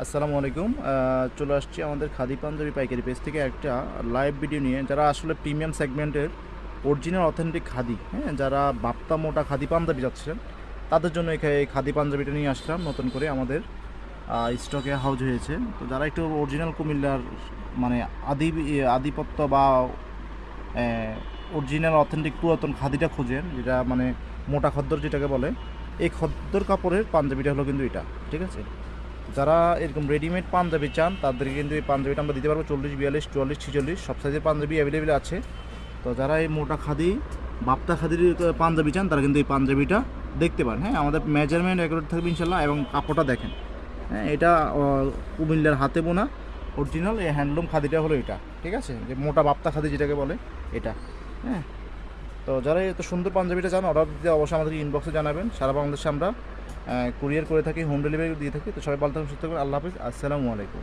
আসসালামু আলাইকুম। চলে আসছি আমাদের খাদি পাঞ্জাবি পাইকারি পেজ থেকে একটা লাইভ ভিডিও নিয়ে। যারা আসলে প্রিমিয়াম সেগমেন্টের অরিজিনাল অথেন্টিক খাদি হ্যাঁ যারা বাপ্তা মোটা খাদি পাঞ্জাবি যাচ্ছিলেন তাদের জন্য এখানে এই খাদি পাঞ্জাবিটা নিয়ে আসলাম। নতুন করে আমাদের স্টকে হাউজ হয়েছে। তো যারা একটু অরিজিনাল কুমিল্লার মানে আদি আধিপত্য বা অরিজিনাল অথেন্টিক পুরাতন খাদিটা খুঁজেন, যেটা মানে মোটা খদ্দর যেটাকে বলে, এই খদ্দর কাপড়ের পাঞ্জাবিটা হলো কিন্তু এটা, ঠিক আছে? যারা এরকম রেডিমেড পাঞ্জাবি চান, তাদেরকে কিন্তু এই পাঞ্জাবিটা আমরা দিতে পারব চল্লিশ, বিয়াল্লিশ, চুয়াল্লিশ, ছিচল্লিশ, সব সাইজের পাঞ্জাবি অ্যাভেলেবেল আছে। তো যারা এই মোটা খাদি, বাপ্তা খাদির পাঞ্জাবি চান, তারা কিন্তু এই পাঞ্জাবিটা দেখতে পারেন। হ্যাঁ আমাদের মেজারমেন্ট অ্যাকুরেট থাকবে ইনশাল্লাহ এবং কাপড়টা দেখেন। হ্যাঁ এটা কুমিল্লার হাতে বোনা অরিজিনাল এই হ্যান্ডলুম খাদিটা হলো এটা, ঠিক আছে? যে মোটা বাপ্তা খাদি যেটাকে বলে, এটা। হ্যাঁ তো যারা এত সুন্দর পাঞ্জাবিটা চান অর্ডার দিতে অবশ্যই আমাদের ইনবক্সে জানাবেন। সারা বাংলাদেশে আমরা কুরিয়ার করে থাকি হোম ডেলিভারি দিয়ে থাকি। তো সবাই ভালো থাকুন, সুস্থ থাকুন। আল্লাহ হাফিজ। আসসালামু আলাইকুম।